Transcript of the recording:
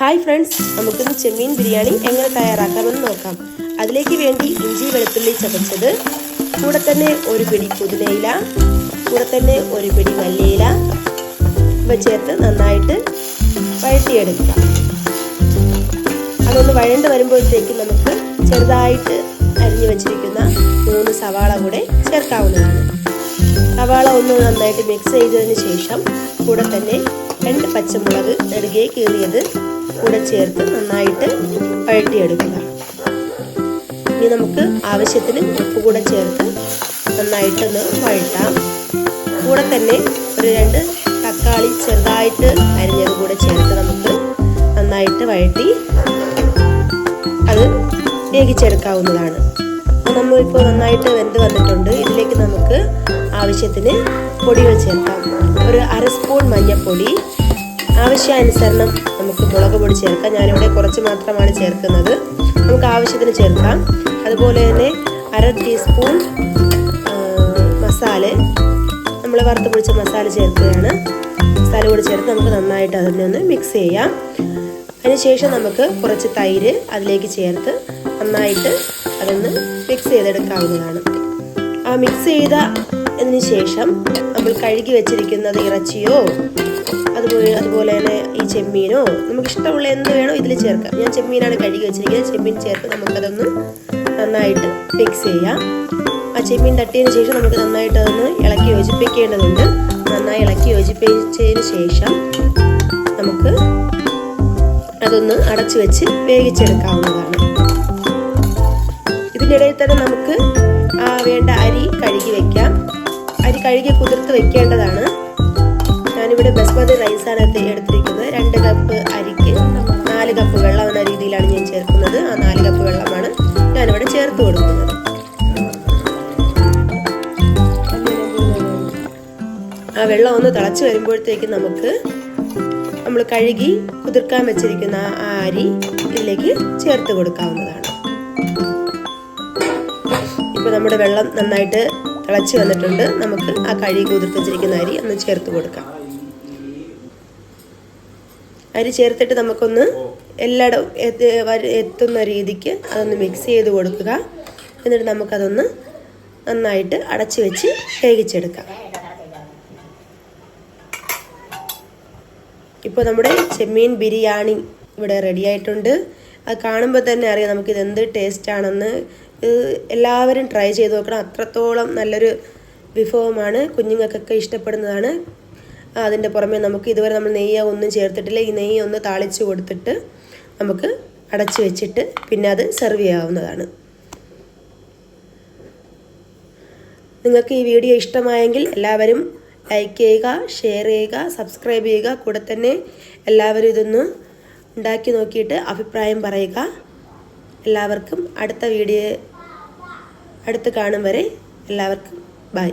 Hi friends നമുക്കിന്ന് ചെമ്മീൻ ബിരിയാണി എങ്ങനെ തയ്യാറാക്കാമെന്ന് നോക്കാം. അതിലേക്ക് വേണ്ടി ഇഞ്ചി വെളുത്തുള്ളി ചതച്ചത്. കൂടെ തന്നെ ഒരു പിടി പുതിനയില കൂടെ തന്നെ ഒരു പിടി മല്ലിയില ഇവ ചേർത്ത് നന്നായിട്ട് വഴറ്റിയെടുക്കുക അതൊന്ന് വഴണ്ട് വരുമ്പോഴത്തേക്ക് നമുക്ക് ചെറുതായിട്ട് അരിഞ്ഞു വെച്ചിരിക്കുന്ന മൂന്ന് സവാള കൂടെ ചേർക്കാവുന്നതാണ്. സവാള ഒന്ന് നന്നായിട്ട് മിക്സ് ചെയ്തതിന് ശേഷം കൂടെ തന്നെ രണ്ട് പച്ചമുളക് നെടുകെ കീറിയത് കൂടെ ചേർത്ത് നന്നായിട്ട് വഴറ്റിയെടുക്കുക ഇനി നമുക്ക് ആവശ്യത്തിന് ഉപ്പ് കൂടെ ചേർത്ത് നന്നായിട്ടൊന്ന് വഴറ്റാം കൂടെ തന്നെ ഒരു രണ്ട് തക്കാളി ചെറുതായിട്ട് അരിഞ്ഞത് കൂടെ ചേർത്ത് നമുക്ക് നന്നായിട്ട് വഴറ്റി അത് വേഗിച്ചെടുക്കാവുന്നതാണ് നമ്മളിപ്പോൾ നന്നായിട്ട് വെന്ത് വന്നിട്ടുണ്ട്. ഇതിലേക്ക് നമുക്ക് ആവശ്യത്തിന് പൊടികൾ ചേർക്കാം. ഒരു അര സ്പൂൺ മഞ്ഞൾപ്പൊടി ആവശ്യാനുസരണം നമുക്ക് മുളക് പൊടി ചേർക്കാം. ഞാനിവിടെ കുറച്ച് മാത്രമാണ് ചേർക്കുന്നത്. നമുക്ക് ആവശ്യത്തിന് ചേർക്കാം. അതുപോലെ തന്നെ അര ടീസ്പൂൺ മസാല. നമ്മൾ വറുത്ത് പൊടിച്ച മസാല ചേർക്കുകയാണ്. മസാല കൂടി ചേർത്ത് നമുക്ക് നന്നായിട്ട് അതിനെ ഒന്ന് മിക്സ് ചെയ്യാം. അതിനുശേഷം നമുക്ക് കുറച്ച് തൈര് അതിലേക്ക് ചേർത്ത് നന്നായിട്ട് അതൊന്ന് മിക്സ് ചെയ്തെടുക്കാവുന്നതാണ്. ആ മിക്സ് ചെയ്ത അതിന് ശേഷം നമ്മൾ കഴുകി വെച്ചിരിക്കുന്നത് ഇറച്ചിയോ അതുപോലെ അതുപോലെ തന്നെ ഈ ചെമ്മീനോ നമുക്ക് ഇഷ്ടമുള്ള എന്ത് വേണോ ഇതിൽ ചേർക്കാം. ഞാൻ ചെമ്മീനാണ് കഴുകി വെച്ചിരിക്കുന്നത്. ചെമ്മീൻ ചേർത്ത് നമുക്കതൊന്ന് നന്നായിട്ട് മിക്സ് ചെയ്യാം. ആ ചെമ്മീൻ തട്ടിയതിന് ശേഷം നമുക്ക് നന്നായിട്ട് അതൊന്ന് ഇളക്കി യോജിപ്പിക്കേണ്ടതുണ്ട്. നന്നായി ഇളക്കി യോജിപ്പിച്ചതിന് ശേഷം നമുക്ക് അതൊന്ന് അടച്ചു വെച്ച് വേവിച്ചെടുക്കാവുന്നതാണ്. ഇതിനിടയിൽ തന്നെ നമുക്ക് വേണ്ട അരി കഴുകി വെക്കാം. അരി കഴുകി കുതിർത്ത് വെക്കേണ്ടതാണ്. ഞാനിവിടെ ബസ്മതി റൈസാണ് എടുത്തിരിക്കുന്നത്. രണ്ട് കപ്പ് അരിക്ക് നാല് കപ്പ് വെള്ളം എന്ന രീതിയിലാണ് ഞാൻ ചേർക്കുന്നത്. ആ നാല് കപ്പ് വെള്ളമാണ് ഞാനിവിടെ ചേർത്ത് കൊടുക്കുന്നത്. ആ വെള്ളം ഒന്ന് തിളച്ച് വരുമ്പോഴത്തേക്ക് നമുക്ക് നമ്മൾ കഴുകി കുതിർക്കാൻ വെച്ചിരിക്കുന്ന ആ അരി ഇതിലേക്ക് ചേർത്ത് കൊടുക്കാവുന്നതാണ്. ഇപ്പോൾ നമ്മുടെ വെള്ളം നന്നായിട്ട് തിളച്ച് വന്നിട്ടുണ്ട്. നമുക്ക് ആ കഴുകി കുതിർത്ത് വെച്ചിരിക്കുന്ന അരി ഒന്ന് ചേർത്ത് കൊടുക്കാം. അരി ചേർത്തിട്ട് നമുക്കൊന്ന് എല്ലായിടവും എത്തുന്ന രീതിക്ക് അതൊന്ന് മിക്സ് ചെയ്ത് കൊടുക്കുക. എന്നിട്ട് നമുക്കതൊന്ന് നന്നായിട്ട് അടച്ചു വെച്ച് വേവിച്ചെടുക്കാം. ഇപ്പോൾ നമ്മുടെ ചെമ്മീൻ ബിരിയാണി ഇവിടെ റെഡി ആയിട്ടുണ്ട്. അത് കാണുമ്പോൾ തന്നെ അറിയാം നമുക്കിത് എന്ത് ടേസ്റ്റ് എല്ലാവരും ട്രൈ ചെയ്ത് നോക്കണം. അത്രത്തോളം നല്ലൊരു വിഭവമാണ്. കുഞ്ഞുങ്ങൾക്കൊക്കെ ഇഷ്ടപ്പെടുന്നതാണ്. അതിന്റെ പുറമെ നമുക്ക് ഇതുവരെ നമ്മൾ നെയ്യ ഒന്നും ചേർത്തിട്ടില്ല. ഈ നെയ്യ് ഒന്ന് താളിച്ച് കൊടുത്തിട്ട് നമുക്ക് അടച്ചു വെച്ചിട്ട് പിന്നെ അത് സെർവ് ചെയ്യാവുന്നതാണ്. നിങ്ങൾക്ക് ഈ വീഡിയോ ഇഷ്ടമായെങ്കിൽ എല്ലാവരും ലൈക്ക് ചെയ്യുക ഷെയർ ചെയ്യുക സബ്സ്ക്രൈബ് ചെയ്യുക. കൂടെ തന്നെ എല്ലാവരും ഇതൊന്ന് ഉണ്ടാക്കി നോക്കിയിട്ട് അഭിപ്രായം പറയുക. എല്ലാവർക്കും അടുത്ത വീഡിയോ അടുത്ത് കാണും വരെ എല്ലാവർക്കും ബൈ.